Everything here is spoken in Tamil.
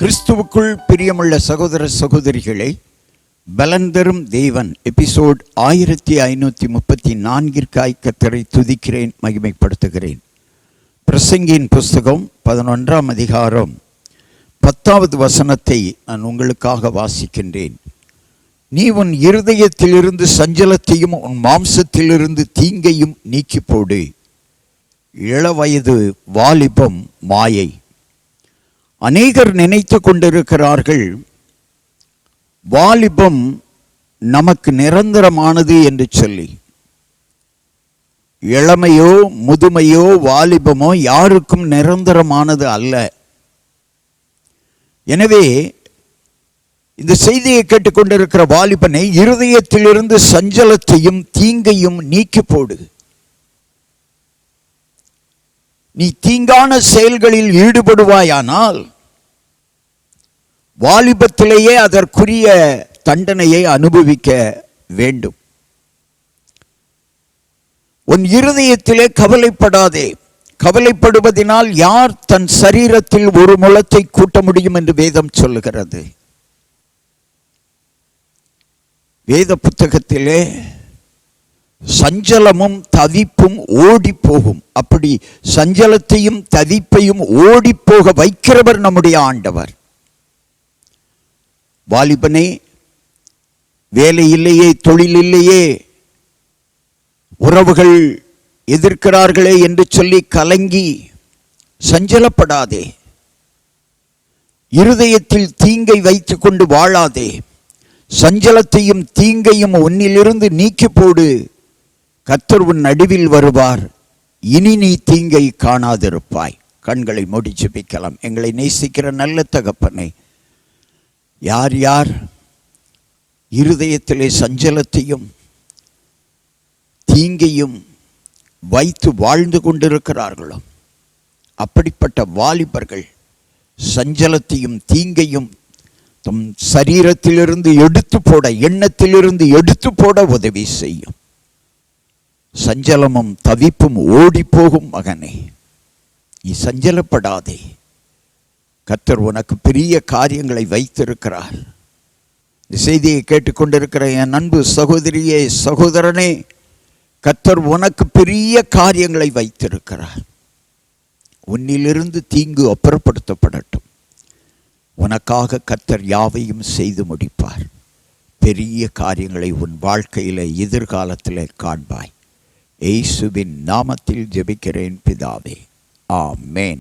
கிறிஸ்துவுக்குள் பிரியமுள்ள சகோதர சகோதரிகளை பலந்தரும் தேவன் எபிசோட் ஆயிரத்தி ஐநூற்றி முப்பத்தி நான்கிற்காய் கத்தரை துதிக்கிறேன் மகிமைப்படுத்துகிறேன். பிரசங்கியின் புஸ்தகம் பதினொன்றாம் அதிகாரம் பத்தாவது வசனத்தை நான் உங்களுக்காக வாசிக்கின்றேன். நீ உன் இருதயத்திலிருந்து சஞ்சலத்தையும் உன் மாம்சத்திலிருந்து தீங்கையும் நீக்கி போடு இளவயது வாலிபம் மாயை. அநேகர் நினைத்து கொண்டிருக்கிறார்கள் வாலிபம் நமக்கு நிரந்தரமானது என்று சொல்லி. இளமையோ முதுமையோ வாலிபமோ யாருக்கும் நிரந்தரமானது அல்ல. எனவே இந்த செய்தியை கேட்டுக்கொண்டிருக்கிற வாலிபனை இருதயத்திலிருந்து சஞ்சலத்தையும் தீங்கையும் நீக்கி போடு. நீ தீங்கான செயல்களில் ஈடுபடுவாயானால் வாலிபத்திலேயே அதற்குரிய தண்டனையை அனுபவிக்க வேண்டும். உன் இருதயத்திலே கவலைப்படாதே. கவலைப்படுவதனால் யார் தன் சரீரத்தில் ஒரு முளத்தை கூட்ட முடியும் என்று வேதம் சொல்லுகிறது? வேத புத்தகத்திலே சஞ்சலமும் தவிப்பும் ஓடி போகும் அப்படி சஞ்சலத்தையும் தவிப்பையும் ஓடிப்போக போக வைக்கிறவர் நம்முடைய ஆண்டவர். வாலிபனே வேலை இல்லையே தொழில் இல்லையே உறவுகள் எதிர்க்கிறார்களே என்று சொல்லி கலங்கி சஞ்சலப்படாதே. இருதயத்தில் தீங்கை வைத்துக்கொண்டு வாழாதே. சஞ்சலத்தையும் தீங்கையும் உன்னிலிருந்து நீக்கி போடு கத்தர் உன் நடுவில் வருவார். இனி நீ தீங்கை காணாதிருப்பாய். கண்களை முடிச்சு ஜெபிக்கலாம். எங்களை நேசிக்கிற நல்ல தகப்பனை யார் யார் இருதயத்திலே சஞ்சலத்தையும் தீங்கையும் வைத்து வாழ்ந்து கொண்டிருக்கிறார்களோ அப்படிப்பட்ட வாலிபர்கள் சஞ்சலத்தையும் தீங்கையும் தம் சரீரத்திலிருந்து எடுத்து போட எண்ணத்திலிருந்து எடுத்து போட உதவி செய்யும். சஞ்சலமும் தவிப்பும் ஓடிப்போகும் போகும் மகனே. நீ சஞ்சலப்படாதே. கத்தர் உனக்கு பெரிய காரியங்களை வைத்திருக்கிறார். இந்த செய்தியை கேட்டுக்கொண்டிருக்கிற என் அன்பு சகோதரியே சகோதரனே கத்தர் உனக்கு பெரிய காரியங்களை வைத்திருக்கிறார். உன்னிலிருந்து தீங்கு அப்புறப்படுத்தப்படட்டும். உனக்காக கத்தர் யாவையும் செய்து முடிப்பார். பெரிய காரியங்களை உன் வாழ்க்கையில் எதிர்காலத்தில் காண்பாய். ஏசுவின் நாமத்தில் ஜெபிக்கிறேன் பிதாவே. ஆமேன்.